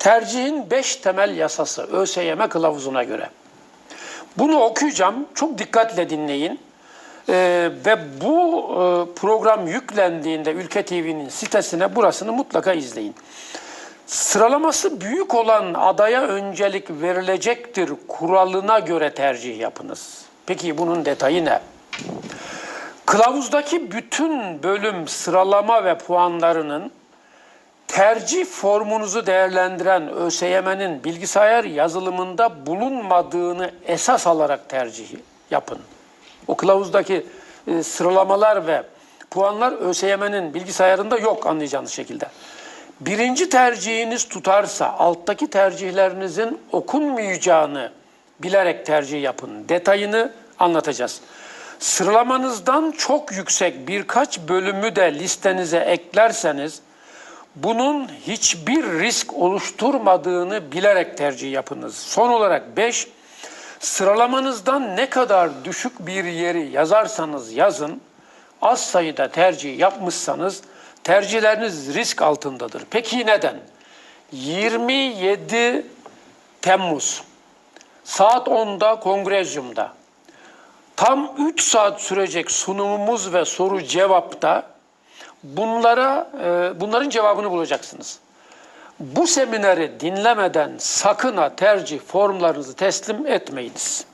Tercihin 5 temel yasası ÖSYM kılavuzuna göre. Bunu okuyacağım. Çok dikkatle dinleyin. Ee, ve bu e, program yüklendiğinde Ülke TV'nin sitesine burasını mutlaka izleyin. Sıralaması büyük olan adaya öncelik verilecektir kuralına göre tercih yapınız. Peki bunun detayı ne? Kılavuzdaki bütün bölüm sıralama ve puanlarının tercih formunuzu değerlendiren ÖSYM'nin bilgisayar yazılımında bulunmadığını esas alarak tercih yapın. O kılavuzdaki e, sıralamalar ve puanlar ÖSYM'nin bilgisayarında yok anlayacağınız şekilde. Birinci tercihiniz tutarsa alttaki tercihlerinizin okunmayacağını bilerek tercih yapın. Detayını anlatacağız. Sıralamanızdan çok yüksek birkaç bölümü de listenize eklerseniz bunun hiçbir risk oluşturmadığını bilerek tercih yapınız. Son olarak 5 sıralamanızdan ne kadar düşük bir yeri yazarsanız yazın az sayıda tercih yapmışsanız tercihleriniz risk altındadır. Peki neden? 27 Temmuz saat 10'da kongrezyumda tam 3 saat sürecek sunumumuz ve soru cevapta bunlara e, bunların cevabını bulacaksınız. Bu semineri dinlemeden sakın ha tercih formlarınızı teslim etmeyiniz.